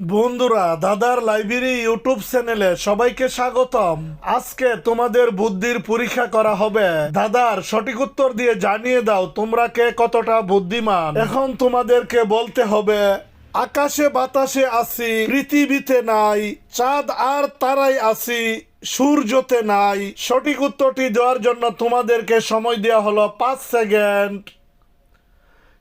বন্ধুরা, দাদার library YouTube চ্যানেলে সবাইকে স্বাগতম। আজকে তোমাদের বুদ্ধির পরীক্ষা করা হবে। দাদার সঠিক উত্তর দিয়ে জানিয়ে দাও, তোমরা কে কতটা বুদ্ধিমান? এখন তোমাদেরকে বলতে হবে, আকাশে বাতাসে আছি, পৃথিবীতে নাই, চাঁদ আর তারাই আছি, সূর্যতে নাই। সঠিক উত্তরটি দেওয়ার জন্য তোমাদেরকে সময় দেওয়া হলো পাঁচ সেকেন্ড।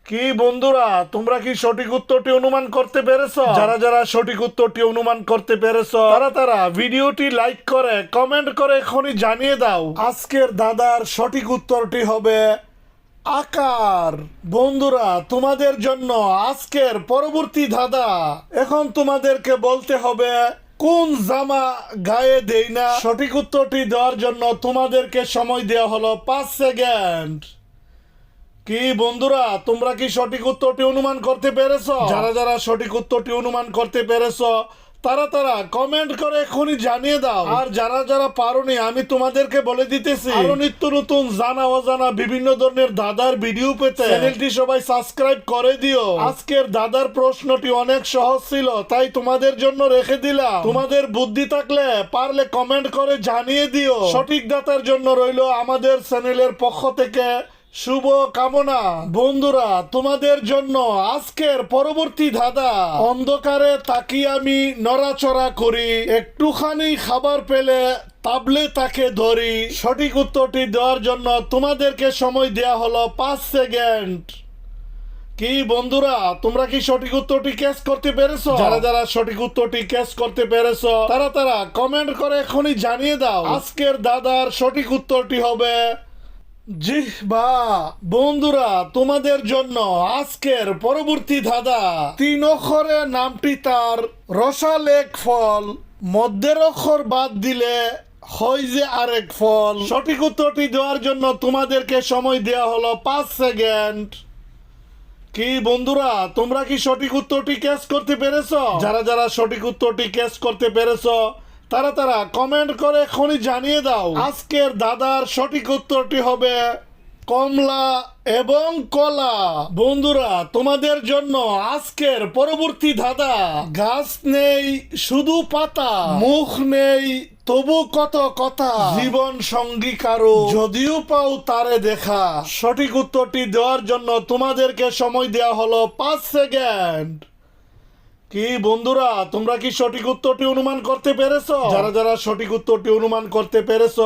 কি বন্ধুরা তোমরা কি সঠিক উত্তরটি অনুমান করতে পেরেছ? যারা যারা সঠিক উত্তরটি অনুমান করতে পেরেছ তারা তারা ভিডিওটি লাইক করে কমেন্ট করে এখনই জানিয়ে দাও। আজকের দাদার সঠিক উত্তরটি হবে আকার। বন্ধুরা তোমাদের জন্য আজকের পরবর্তী দাদা এখন তোমাদেরকে বলতে হবে কোন জামা গায়ে দেই না? সঠিক উত্তরটি দেওয়ার জন্য তোমাদেরকে সময় দেওয়া হলো পাঁচ সেকেন্ড। কি বন্ধুরা তোমরা কি সঠিক উত্তরটি অনুমান করতে পেরেছ? যারা যারা সঠিক উত্তরটি অনুমান করতে পেরেছ তারা তারা কমেন্ট করে এখনই জানিয়ে দাও। আর যারা যারা পারোনি আমি তোমাদেরকে বলে দিতেছি। আরও নিত্য নতুন জানা অজানা বিভিন্ন ধরনের দাদার ভিডিও পেতে চ্যানেলটি সবাই সাবস্ক্রাইব করে দিও। আজকের দাদার প্রশ্নটি অনেক সহজ ছিল তাই তোমাদের জন্য রেখে দিলাম। তোমাদের বুদ্ধি থাকলে পারলে কমেন্ট করে জানিয়ে দিও। সঠিক দাতার জন্য রইল আমাদের চ্যানেলের পক্ষ থেকে শুভ কামনা। বন্ধুরা, তোমাদের জন্য আজকের পরবর্তী ধাঁধা। অন্ধকারে তাকিয়ে আমি নড়াচড়া করি। একটুখানি খাবার পেলে তাবলে তাকে ধরি। সঠিক উত্তরটি দেওয়ার জন্য তোমাদেরকে সময় দেয়া হলো পাঁচ সেকেন্ড। কি বন্ধুরা, তোমরা কি সঠিক উত্তরটি ক্যাচ করতে পেরেছ? যারা যারা সঠিক উত্তরটি ক্যাচ করতে পেরেছ, তারা তারা কমেন্ট করে এখনই জানিয়ে দাও। আজকের দাদার সঠিক উত্তরটি হবে জি বা, বন্ধুরা, তোমাদের জন্য আজকের পরবর্তী ধাঁধা। তিন অক্ষরে নামটি তার রসালেক ফল মধ্যের অক্ষর বাদ দিলে হয় যে আরেক ফল। সঠিক উত্তরটি দেওয়ার জন্য তোমাদেরকে সময় দেওয়া হলো পাঁচ সেকেন্ড। কি বন্ধুরা, তোমরা কি সঠিক উত্তরটি ক্যাচ করতে পেরেছ? যারা যারা সঠিক উত্তরটি ক্যাচ করতে পেরেছ তারা তারা কমেন্ট করে এখনই জানিয়ে দাও। আজকের দাদার সঠিক উত্তরটি হবে কমলা এবং কলা। বন্ধুরা, তোমাদের জন্য আজকের পরবর্তী ধাঁধা, গাছ নেই, শুধু পাতা, মুখ নেই, তবু কত কথা। জীবন সঙ্গী কারও, যদিও পাও তারে দেখা। সঠিক উত্তরটি দেওয়ার জন্য তোমাদেরকে সময় দেওয়া হলো পাঁচ সেকেন্ড। কি বন্ধুরা তোমরা কি সঠিক উত্তরটি অনুমান করতে পেরেছ? যারা যারা সঠিক উত্তরটি অনুমান করতে পেরেছ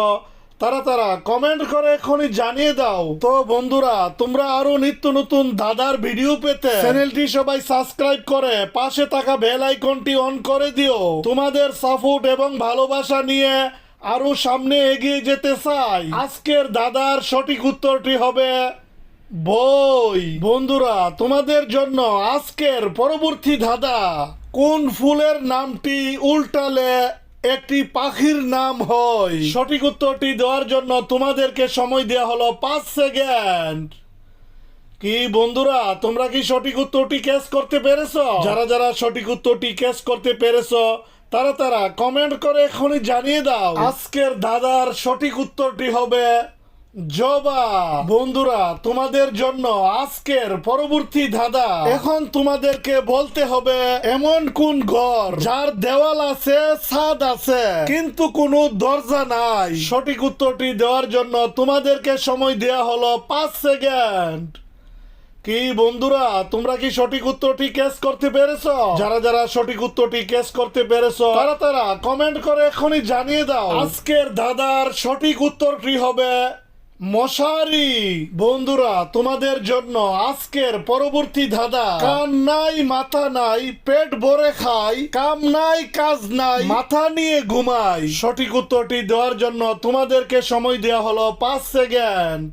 তারা তারা কমেন্ট করে এখনই জানিয়ে দাও। তো বন্ধুরা তোমরা আরও নিত্য নতুন দাদার ভিডিও পেতে চ্যানেলটি সবাই সাবস্ক্রাইব করে পাশে থাকা বেল আইকনটি অন করে দিও। তোমাদের সাপোর্ট এবং ভালোবাসা নিয়ে আরও সামনে এগিয়ে যেতে চাই। আজকের দাদার সঠিক উত্তরটি হবে বই। বন্ধুরা, তোমাদের জন্য আজকের পরবর্তী ধাঁধা, কোন ফুলের নামটি উল্টালে একটি পাখির নাম হয়? সঠিক উত্তরটি দেওয়ার জন্য তোমাদেরকে সময় দেওয়া হলো পাঁচ সেকেন্ড। কি বন্ধুরা, তোমরা কি সঠিক উত্তরটি ক্যাচ করতে পেরেছ? যারা যারা সঠিক উত্তরটি ক্যাচ করতে পেরেছ, তারা তারা কমেন্ট করে এখনই জানিয়ে দাও। আজকের দাদার সঠিক উত্তরটি হবে জবা, বন্ধুরা, তোমাদের জন্য আজকের পরবর্তী ধাঁধা। এখন তোমাদেরকে বলতে হবে, এমন কোন ঘর যার দেওয়াল আছে, ছাদ আছে, কিন্তু কোনো দরজা নাই। সঠিক উত্তরটি দেওয়ার জন্য তোমাদেরকে সময় দেওয়া হলো পাঁচ সেকেন্ড। কি বন্ধুরা, তোমরা কি সঠিক উত্তরটি ক্যাচ করতে পেরেছ? যারা যারা সঠিক উত্তরটি ক্যাচ করতে পেরেছ, তারা তারা কমেন্ট করে এখনই জানিয়ে দাও। আজকের দাদার সঠিক উত্তরটি হবে মশারি, বন্ধুরা, তোমাদের জন্য আজকের পরবর্তী ধাঁধা। কান নাই, মাথা নাই, পেট ভরে খাই, কাম নাই, কাজ নাই, মাথা নিয়ে ঘুমাই। সঠিক উত্তরটি দেওয়ার জন্য তোমাদেরকে সময় দেওয়া হলো পাঁচ সেকেন্ড।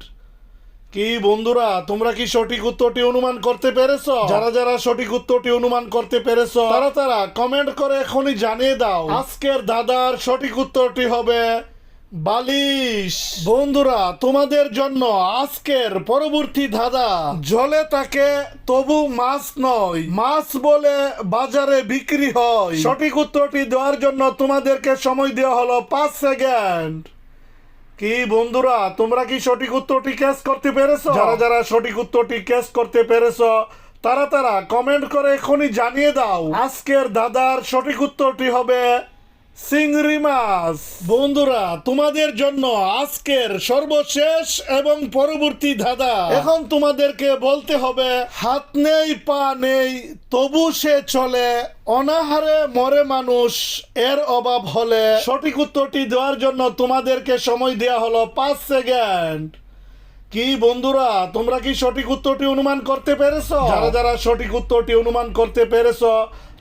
কি বন্ধুরা, তোমরা কি সঠিক উত্তরটি অনুমান করতে পেরেছ? যারা যারা সঠিক উত্তরটি অনুমান করতে পেরেছ, তারা তারা কমেন্ট করে এখনই জানিয়ে দাও। আজকের দাদার সঠিক উত্তরটি হবে বালিশ। বন্ধুরা তোমাদের জন্য আজকের পরবর্তী ধাঁধা। জলে তাকে তবু মাছ নয়। মাছ বলে বাজারে বিক্রি হয়। সঠিক উত্তরটি দেওয়ার জন্য তোমাদেরকে সময় দেওয়া হলো পাঁচ সেকেন্ড। কি বন্ধুরা তোমরা কি সঠিক উত্তরটি ক্যাচ করতে পেরেছ? যারা যারা সঠিক উত্তরটি ক্যাচ করতে পেরেছ তারা তারা কমেন্ট করে এখনই জানিয়ে দাও। আজকের দাদার সঠিক উত্তরটি হবে বন্ধুরা, তোমাদের জন্য আজকের সর্বশেষ এবং পরবর্তী দাদা এখন তোমাদেরকে বলতে হবে, হাত নেই, পা নেই, তবু সে চলে, অনাহারে মরে মানুষ, এর অভাব হলে। সঠিক উত্তরটি দেওয়ার জন্য তোমাদেরকে সময় দেওয়া হলো পাঁচ সেকেন্ড। কি বন্ধুরা, তোমরা কি সঠিক উত্তরটি অনুমান করতে পেরেছ? যারা যারা সঠিক উত্তরটি অনুমান করতে পেরেছ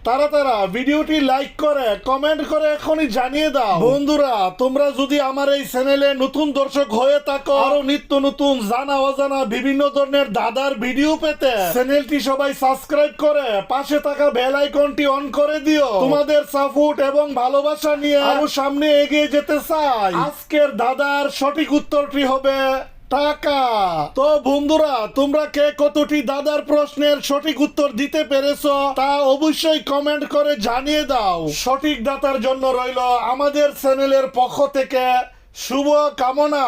তারা তারা ভিডিওটি লাইক করে কমেন্ট করে এখনই জানিয়ে দাও। বন্ধুরা তোমরা যদি আমার এই চ্যানেলে নতুন দর্শক হয়ে থাকো আরও নিত্য নতুন জানা অজানা বিভিন্ন ধরনের দাদার ভিডিও পেতে চ্যানেলটি সবাই সাবস্ক্রাইব করে পাশে থাকা বেল আইকনটি অন করে দিও। তোমাদের সাপোর্ট এবং ভালোবাসা নিয়ে আরও সামনে এগিয়ে যেতে চাই। আজকের দাদার সঠিক উত্তরটি হবে টাকা। তো বন্ধুরা, তোমরা কে কতটি দাদার প্রশ্নের সঠিক উত্তর দিতে পেরেছ তা অবশ্যই কমেন্ট করে জানিয়ে দাও। সঠিক দাতার জন্য রইল আমাদের চ্যানেলের পক্ষ থেকে শুভ কামনা।